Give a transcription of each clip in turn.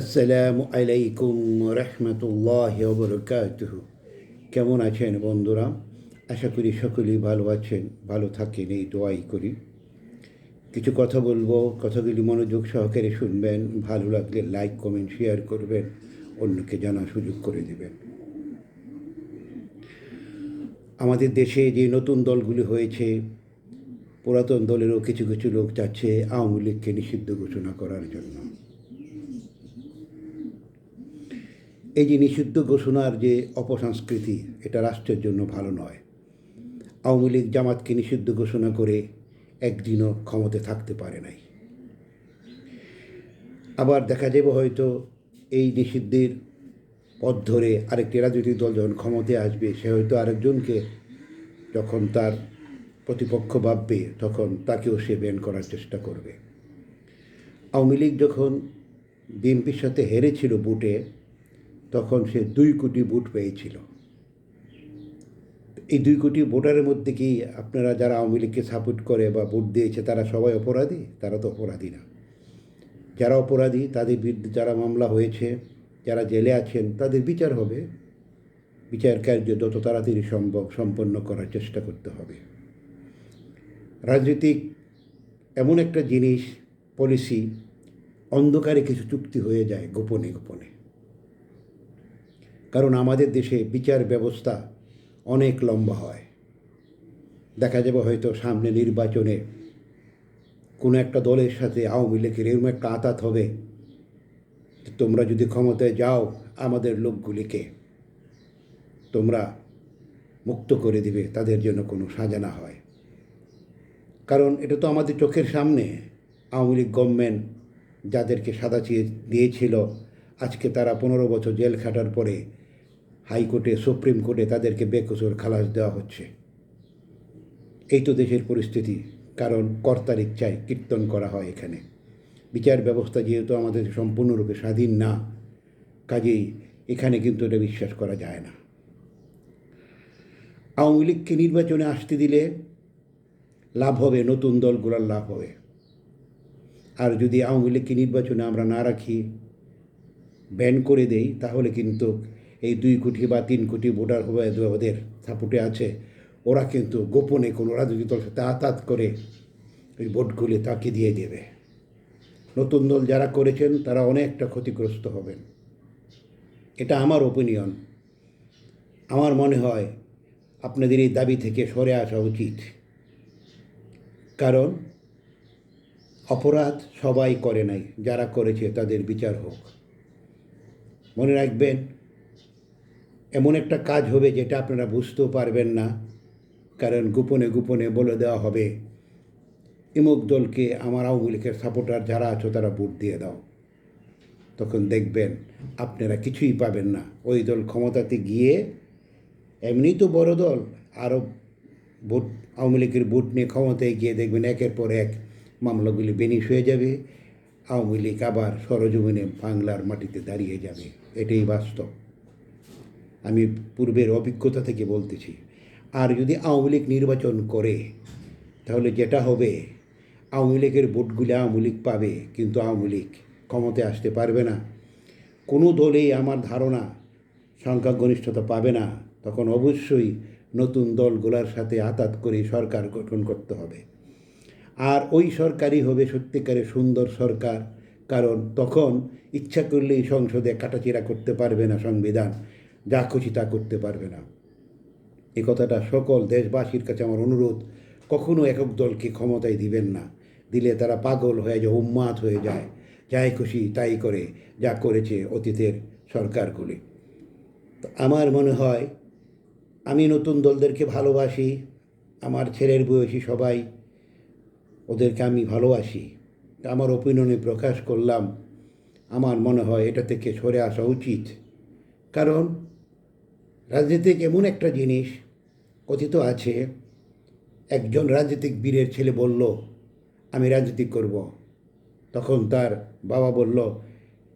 আসসালামু আলাইকুম রহমতুল্লাহ বরকাতুহ। কেমন আছেন বন্ধুরা? আশা করি সকলেই ভালো আছেন, ভালো থাকেন, এই দোয়াই করি। কিছু কথা বলব, কথাগুলি মনোযোগ সহকারে শুনবেন, ভালো লাগলে লাইক কমেন্ট শেয়ার করবেন, অন্যকে জানার সুযোগ করে দেবেন। আমাদের দেশে যে নতুন দলগুলি হয়েছে, পুরাতন দলেরও কিছু কিছু লোক চাচ্ছে আওয়ামী লীগকে নিষিদ্ধ ঘোষণা করার জন্য। এই যে নিষিদ্ধ ঘোষণার যে অপসংস্কৃতি, এটা রাষ্ট্রের জন্য ভালো নয়। আওয়ামী লীগ জামাতকে নিষিদ্ধ ঘোষণা করে একদিনও ক্ষমতে থাকতে পারে নাই। আবার দেখা যাবে হয়তো এই নিষিদ্ধের পথ ধরে আরেকটি রাজনৈতিক দল যখন ক্ষমতায় আসবে, সে হয়তো আরেকজনকে যখন তার প্রতিপক্ষ ভাববে, তখন তাকেও সে ব্যান করার চেষ্টা করবে। আওয়ামী লীগ যখন বিএনপির সাথে হেরেছিল বুটে তখন সে দুই কোটি ভোট পেয়েছিল। এই দুই কোটি ভোটারের মধ্যে কি আপনারা যারা আওয়ামী লীগকে সাপোর্ট করে বা ভোট দিয়েছে, তারা সবাই অপরাধী? তারা তো অপরাধী না। যারা অপরাধী, তাদের বিরুদ্ধে যারা মামলা হয়েছে, যারা জেলে আছেন, তাদের বিচার হবে। বিচার কার্য যত তাড়াতাড়ি সম্ভব সম্পন্ন করার চেষ্টা করতে হবে। রাজনৈতিক এমন একটা জিনিস পলিসি অন্ধকারে কিছু চুক্তি হয়ে যায় গোপনে গোপনে। কারণ আমাদের দেশে বিচার ব্যবস্থা অনেক লম্বা হয়। দেখা যাবে হয়তো সামনে নির্বাচনে কোনো একটা দলের সাথে আওয়ামী লীগের এরকম একটা আতাত হবে। তোমরা যদি ক্ষমতায় যাও আমাদের লোকগুলিকে, তোমরা মুক্ত করে দিবে, তাদের জন্য কোনো সাজা না হয়। কারণ এটা তো আমাদের চোখের সামনে। আওয়ামী লীগ গভর্নমেন্ট যাদেরকে সাদা চিয়ে দিয়েছিল, আজকে তারা পনেরো বছর জেল খাটার পরে হাইকোর্টে, সুপ্রিম কোর্টে তাদেরকে বেকসুর খালাস দেওয়া হচ্ছে। এই তো দেশের পরিস্থিতি, কারণ কর্তার ইচ্ছায় কীর্তন করা হয় এখানে। বিচার ব্যবস্থা যেহেতু আমাদের সম্পূর্ণরূপে স্বাধীন না, কাজেই এখানে কিন্তু এটা বিশ্বাস করা যায় না। আওয়ামী লীগকে নির্বাচনে আসতে দিলে লাভ হবে, নতুন দলগুলোর লাভ হবে। আর যদি আওয়ামী লীগকে নির্বাচনে আমরা না রাখি, ব্যান করে দেই, তাহলে কিন্তু এই দুই কোটি বা তিন কোটি ভোটার হবে সাপোর্টে আছে। ওরা কিন্তু গোপনে কোনো রাজনৈতিক সাথে আতাত করে ওই ভোটগুলি তাকে দিয়ে দেবে। নতুন দল যারা করেছেন তারা অনেকটা ক্ষতিগ্রস্ত হবেন। এটা আমার ওপিনিয়ন আমার মনে হয় আপনাদের এই দাবি থেকে সরে আসা উচিত। কারণ অপরাধ সবাই করে নাই, যারা করেছে তাদের বিচার হোক। মনে রাখবেন এমন একটা কাজ হবে যেটা আপনারা বুঝতেও পারবেন না, কারণ গোপনে গোপনে বলে দেওয়া হবে, ইমুক দলকে আমার আওয়ামী লীগের সাপোর্টার যারা আছো তারা ভোট দিয়ে দাও। তখন দেখবেন আপনারা কিছুই পাবেন না। ওই দল ক্ষমতাতে গিয়ে এমনি তো বড় দল, আরও ভোট, আওয়ামী লীগের ভোট নিয়ে ক্ষমতায় গিয়ে দেখবেন একের পর এক মামলাগুলি বেনিশ হয়ে যাবে, আওয়ামী লীগ আবার সরজমিনে বাংলার মাটিতে দাঁড়িয়ে যাবে। এটাই বাস্তব। আমি পূর্বের অভিজ্ঞতা থেকে বলতেছি। আর যদি আওয়ামী লীগ নির্বাচন করে, তাহলে যেটা হবে, আওয়ামী লীগের ভোটগুলি আওয়ামী লীগ পাবে, কিন্তু আওয়ামী লীগ ক্ষমতায় আসতে পারবে না। কোনো দলেই আমার ধারণা সংখ্যাগরিষ্ঠতা পাবে না। তখন অবশ্যই নতুন দলগুলোর সাথে আতাত করে সরকার গঠন করতে হবে। আর ওই সরকারই হবে সত্যিকারের সুন্দর সরকার, কারণ তখন ইচ্ছা করলেই সংসদে কাটাচিরা করতে পারবে না সংবিধান। যা খুশি তা করতে পারবে না। এই কথাটা সকল দেশবাসীর কাছে আমার অনুরোধ, কখনো একক দলকে ক্ষমতায় দিবেন না। দিলে তারা পাগল হয়ে যায়, উন্মাদ হয়ে যায়। যাই খুশি তাই করে, যা করেছে অতীতের সরকারগুলি। তো আমার মনে হয়, আমি নতুন দলদেরকে ভালোবাসি, আমার ছেলের বয়সী সবাই ওদেরকে আমি ভালোবাসি। আমার ওপিনিয়নে প্রকাশ করলাম, আমার মনে হয় এটা থেকে সরে আসা উচিত। কারণ রাজনীতিক এমন একটা জিনিস কথিত আছে, একজন রাজনীতিক বীরের ছেলে বলল, আমি রাজনীতি করব। তখন তার বাবা বলল,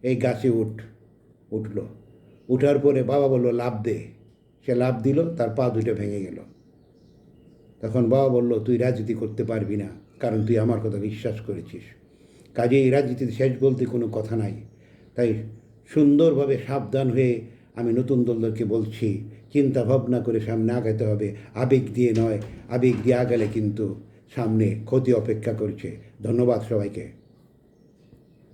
এই গাছে উঠ। উঠল। উঠার পরে বাবা বলল লাভ দে। সে লাভ দিল, তার পা দুটো ভেঙে গেল। তখন বাবা বলল, তুই রাজনীতি করতে পারবি না, কারণ তুই আমার কথা বিশ্বাস করেছিস। কাজে এই রাজনীতিতে শেষ বলতে কোনো কথা নাই। তাই সুন্দরভাবে সাবধান হয়ে আমি নতুন দলদেরকে বলছি, চিন্তা ভাবনা করে সামনে আগাতে হবে। আবেগ দিয়ে নয়, আবেগ দিয়ে আগালে কিন্তু সামনে ক্ষতি অপেক্ষা করছে। ধন্যবাদ সবাইকে।